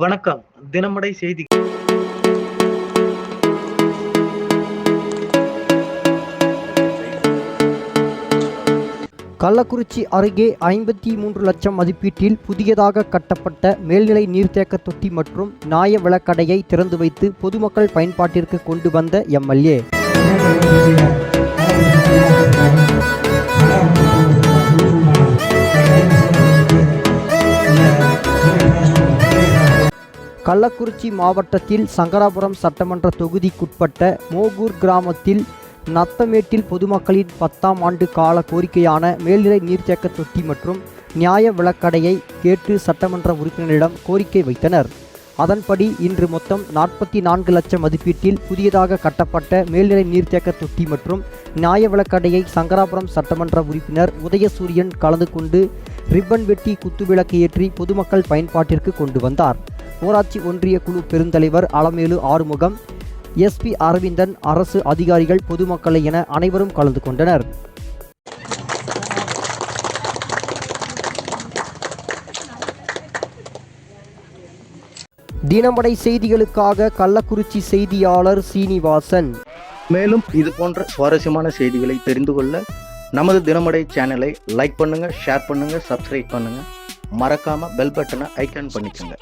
வணக்கம். தினமடை செய்தி. கள்ளக்குறிச்சி அருகே ஐம்பத்தி மூன்று லட்சம் மதிப்பீட்டில் புதியதாக கட்டப்பட்ட மேல்நிலை நீர்த்தேக்க தொட்டி மற்றும் நியாய விளக்கடையை திறந்து வைத்து பொதுமக்கள் பயன்பாட்டிற்கு கொண்டு வந்த எம்எல்ஏ. கள்ளக்குறிச்சி மாவட்டத்தில் சங்கராபுரம் சட்டமன்ற தொகுதிக்குட்பட்ட மோகூர் கிராமத்தில் நத்தமேட்டில் பொதுமக்களின் பத்தாம் ஆண்டு கால கோரிக்கையான மேல்நிலை நீர்த்தேக்க தொட்டி மற்றும் நியாய விளக்கடையை கேட்டு சட்டமன்ற உறுப்பினரிடம் கோரிக்கை வைத்தனர். அதன்படி இன்று மொத்தம் நாற்பத்தி நான்கு லட்சம் மதிப்பீட்டில் புதியதாக கட்டப்பட்ட மேல்நிலை நீர்த்தேக்க தொட்டி மற்றும் நியாய விளக்கடையை சங்கராபுரம் சட்டமன்ற உறுப்பினர் உதயசூரியன் கலந்து கொண்டு ரிப்பன் வெட்டி குத்துவிளக்கு ஏற்றி பொதுமக்கள் பயன்பாட்டிற்கு கொண்டு வந்தார். ஊராட்சி ஒன்றிய குழு பெருந்தலைவர் அலமேலு ஆறுமுகம் எஸ்பி அரவிந்தன் அரசு அதிகாரிகள் பொதுமக்களை என அனைவரும் கலந்து கொண்டனர். தினமடை செய்திகளுக்காக கள்ளக்குறிச்சி செய்தியாளர் சீனிவாசன். மேலும் இது போன்ற சுவாரஸ்யமான செய்திகளை தெரிந்து கொள்ள நமது தினமடை சேனலை லைக் பண்ணுங்க ஷேர் பண்ணுங்க சப்ஸ்கிரைப் பண்ணுங்க. மறக்காம பெல் பட்டனை ஐக்கான் பண்ணிக்கோங்க.